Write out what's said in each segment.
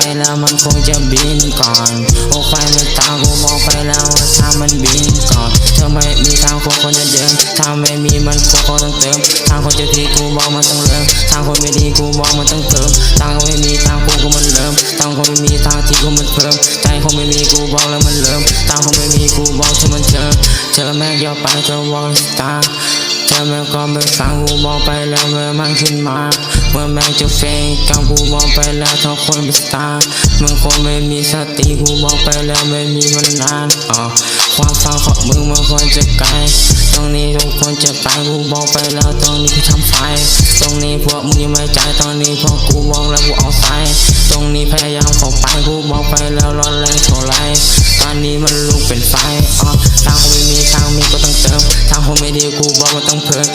ไปแล้วมันคงจะบินก่อนโอ้ไฟมันตามกูมองไปแล้วว่าถ้ามันบินก่อนเธอไม่มีทางควรคนจะเดินถ้าไม่มีมันควรคนต้องเติมทางคนจะทีกูบอกมันต้องเริ่มทางคนไม่ดีกูบอกมันต้องเติมทางคนไม่มีทางกูกูมันเริ่มทางคนไม่มีทางที่กูมันเพิ่มใจคนไม่มีกูบอกแล้วมันเริ่มทางคนไม่มีกูบอกเธอมันเจอเธอแม่งยอไปเธอวอลสตาร์เธอแม่งก็ไม่ฟังกูบอกไปแล้วเมื่อมันขึ้นมา เมื่อแม่งจะเฟงกับกูบอกไปแล้วทั้งคนเป็นสตาร์มึงคงไม่มีสติกูบอกไปแล้วไม่มีมันนานอ๋อความฟังของมึงมันควรจะไกลตรงนี้ทุกคนจะตายกูบอกไปแล้วตรงนี้คือทำไฟ ตรงนี้พวกมึงยังไม่ใจตรงนี้พวกกูบอกแล้วกูเอาไซตรงนี้พยายามเข้าไปกูบอกไปแล้วร้อนแรงเท่าไรตอนนี้มันลุกเป็นไฟอ๋อทางคงไม่มีทางมีก็ต้องเติมทางคงไม่ดีกูบอกมันต้องเพิ่ม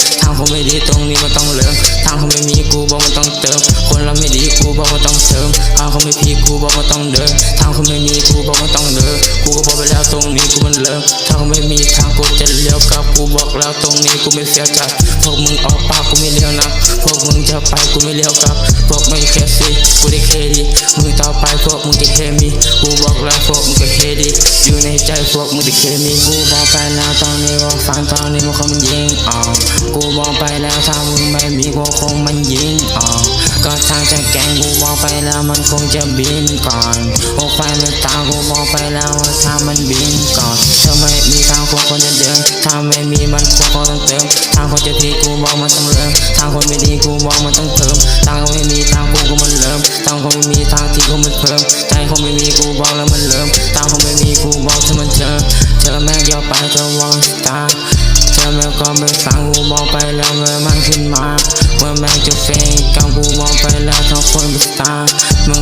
ทาไม่ดีตรงนี้มันต้องเลิมทางคงไม่มีกูบอกมันต้องเติม คนเราไม่ดีกูบอกมันต้องเสริมทางคงไม่พีกูบอกมันต้องเดิน ทางคงไม่มีกูบอกมันต้องเดิน กูก็บอกไปแล้วตรงนี้กูมันเลิมทางคงไม่มีทางกูจะเลี้ยวกลับกูบอกแล้วตรงนี้กูไม่เสียใจพวกมึงออกปากกูไม่เลี้ยวนะ พวกมึงจะไปกูไม่เลี้ยวกลับ พวกมึงแค่สิกูได้เคดีมึงต่อไปพวกมึงจะเคมี กูบอกแล้วพวกมึงก็เคดีอยู่ในใจพวกมึงจะเคมี กูบอกไปแล้วตอนนี้ ฟังตอนนี้มันคงมันยิงออกกูบอกไปแล้วถ้ามึงไม่มีกูคงมันยิงออกก็ทางจะแกงกูบอกไปแล้วมันคงจะบินก่อนโอ้ไฟมันตากูบอกไปแล้วว่าถ้ามันบินก่อนเธอไม่มีทางควรคนจะเดินถ้าไม่มีมันควรคนต้องเติมทางคนจะทีกูบอกมันต้องเริ่มทางคนไม่ดีกูบอกมันต้องเติมทางไม่มีทางกูกู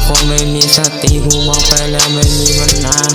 คงไม่มีสติกูมองไปแล้วไม่มีวันนาน